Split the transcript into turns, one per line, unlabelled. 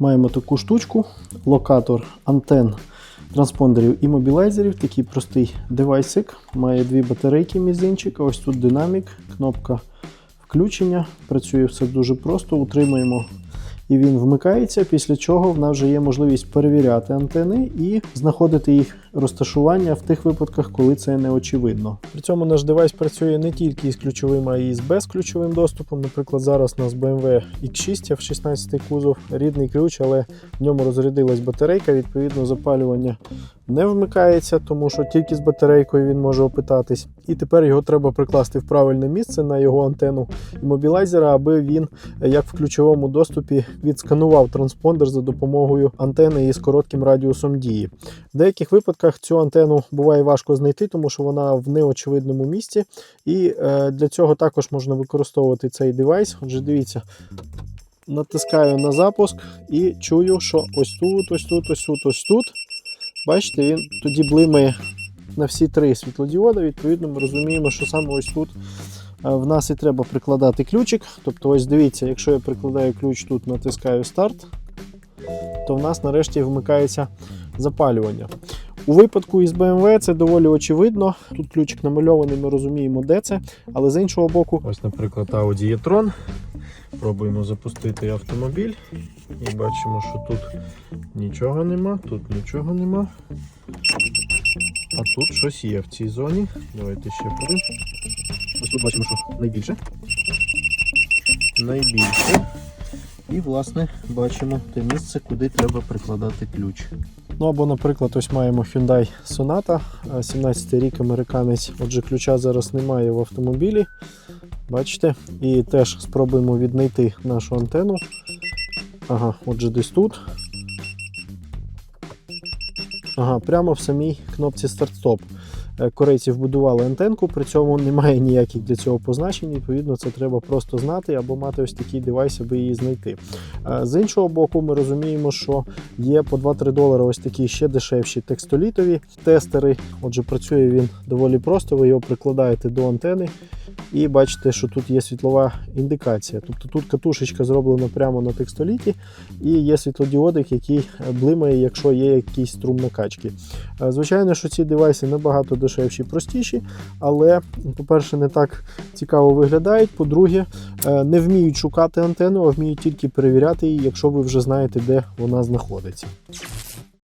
Маємо таку штучку, локатор антен, транспондерів і мобілайзерів. Такий простий девайсик. Має дві батарейки мізинчика. Ось тут динамік, кнопка включення. Працює все дуже просто. Утримуємо і він вмикається, після чого в нас вже є можливість перевіряти антени і знаходити їх розташування в тих випадках, коли це не очевидно. При цьому наш девайс працює не тільки із ключовим, а й з безключовим доступом. Наприклад, зараз у нас BMW X6 F16 кузов, рідний ключ, але в ньому розрядилась батарейка. Відповідно, запалювання не вмикається, тому що тільки з батарейкою він може опитатись. І тепер його треба прикласти в правильне місце на його антенну іммобілайзера, аби він, як в ключовому доступі, відсканував транспондер за допомогою антени із коротким радіусом дії. В деяких випадках цю антенну буває важко знайти, тому що вона в неочевидному місці. І е, для цього також можна використовувати цей девайс. Отже, дивіться. Натискаю на запуск і чую, що ось тут, ось тут, ось тут, ось тут. Бачите, він тоді блимає на всі три світлодіоди. Відповідно, ми розуміємо, що саме ось тут е, в нас і треба прикладати ключик. Тобто, ось дивіться, якщо я прикладаю ключ тут, натискаю старт, то в нас нарешті вмикається запалювання. У випадку із BMW це доволі очевидно. Тут ключик намальований, ми розуміємо, де це. Але з іншого боку, ось, наприклад, Audi e-tron. Пробуємо запустити автомобіль і бачимо, що тут нічого нема, тут нічого нема. А тут щось є в цій зоні. Давайте ще подивимо. Ось тут бачимо, що найбільше. Найбільше. І, власне, бачимо те місце, куди треба прикладати ключ. Ну або, наприклад, ось маємо Hyundai Sonata, 17 рік американець. Отже, ключа зараз немає в автомобілі. Бачите? І теж спробуємо віднайти нашу антенну. Ага, отже, десь тут. Ага, прямо в самій кнопці старт-стоп. Е, Корейці вбудували антенку, при цьому немає ніяких для цього позначень. Відповідно, це треба просто знати або мати ось такий девайс, аби її знайти. Е, З іншого боку, ми розуміємо, що є по 2-3 долари ось такі ще дешевші текстолітові тестери. Отже, працює він доволі просто. Ви його прикладаєте до антени і бачите, що тут є світлова індикація. Тобто тут катушечка зроблена прямо на текстоліті, і є світлодіодик, який блимає, якщо є якийсь струм накачки. Е, Звичайно, що ці девайси набагато дешевші і простіші, але, по-перше, не так цікаво виглядають. По-друге, е, не вміють шукати антенну, а вміють тільки перевіряти її, якщо ви вже знаєте, де вона знаходиться.